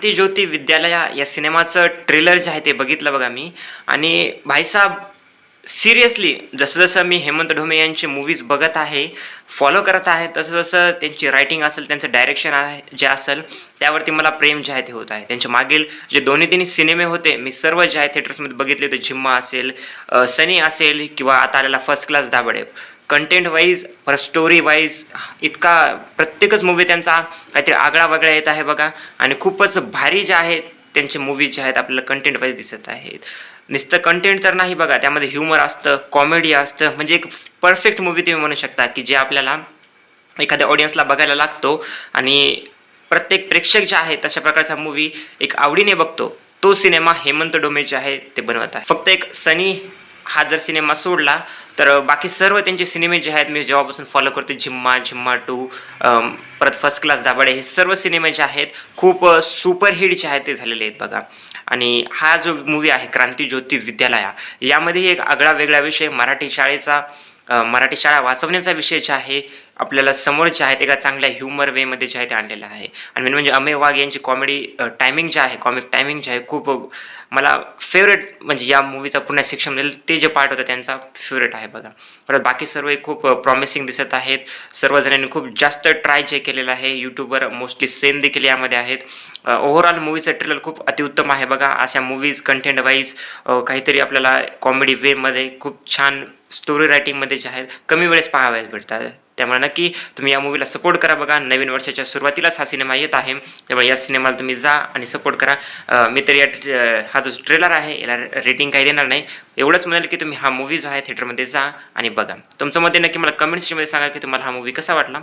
क्रांती ज्योती विद्यालया या सिनेमाचं ट्रेलर जे आहे ते बघितलं बघा मी. आणि भाईसाहेब सिरियसली जसं जसं मी हेमंत ढोमे यांचे मूवीज बघत आहे फॉलो करत आहे तसं जसं त्यांची रायटिंग असेल त्यांचं डायरेक्शन आहे जे असेल त्यावरती मला प्रेम जे आहे ते होत आहे. त्यांच्या मागील जे दोन्ही तिन्ही सिनेमे होते मी सर्व जे आहे थिएटर्समध्ये बघितले होते. झिम्मा असेल सनी असेल किंवा आता आलेला first class दाबडे content wise per story wise इतका प्रत्येकच मूवी त्यांचा काहीतरी आगळा वेगळा येत आहे बघा. आणि खूपच भारी जे आहेत त्यांचे मूवीज जे आहेत आपल्याला कंटेंट वाईज दिसत आहेत. नुसतं कंटेंट तर नाही बघा त्यामध्ये ह्युमर असतं कॉमेडी असतं. म्हणजे एक परफेक्ट मूवी तुम्ही म्हणू शकता की जे आपल्याला एखाद्या ऑडियन्सला बघायला लागतो. आणि प्रत्येक प्रेक्षक जे आहे तशा प्रकारचा मूवी एक आवडीने बघतो. तो सिनेमा हेमंत डोमे जे आहे ते बनवत आहे. फक्त एक सनी हा जर सिनेमा सोडला तर बाकी सर्व त्यांचे सिनेमे जे आहेत मी जेव्हापासून फॉलो करते झिम्मा झिम्मा टू परत फर्स्ट क्लास दाबाडे हे सर्व सिनेमे जे आहेत खूप सुपरहिट जे आहेत ते झालेले आहेत बघा. आणि हा जो मूवी आहे क्रांती ज्योती विद्यालया यामध्ये एक आगळा वेगळा विषय मराठी शाळेचा मराठी शाळा वाचवण्याचा विषय जे आहे आपल्याला समोर जे आहे ते एका चांगल्या ह्युमर वेमध्ये जे आहे ते आणलेलं आहे. आणि मेन म्हणजे अमेय वाघ यांची कॉमेडी टायमिंग जे आहे कॉमिक टायमिंग जे आहे खूप मला फेवरेट म्हणजे या मूवीचा पुन्हा शिक्षण म्हणजे ते जे पार्ट होतं त्यांचा फेवरेट आहे बघा. परत बाकी सर्व खूप प्रॉमिसिंग दिसत आहेत. सर्वजणांनी खूप जास्त ट्राय जे केलेलं आहे यूट्यूबवर मोस्टली सेन देखील यामध्ये आहेत. ओव्हरऑल मूवीचं ट्रेलर खूप अतिउत्तम आहे बघा. अशा मूवीज कंटेंट वाईज काहीतरी आपल्याला कॉमेडी वेमध्ये खूप छान स्टोरी रायटिंगमध्ये जे आहेत कमी वेळेस पाहावयास भेटतात. त्यामुळे नक्की तुम्ही या मूवीला सपोर्ट करा बघा. नवीन वर्षाच्या सुरुवातीलाच हा सिनेमा येत आहे. त्यामुळे या सिनेमाला तुम्ही जा आणि सपोर्ट करा. मी तर या ट्रे- हा जो ट्रेलर आहे याला रेटिंग काही देणार नाही. एवढंच म्हणाल की तुम्ही हा मूवी जो आहे थिएटरमध्ये जा आणि बघा. तुमचं मते नक्की मला कमेंट सेक्शनमध्ये सांगा की तुम्हाला हा मूवी कसा वाटला.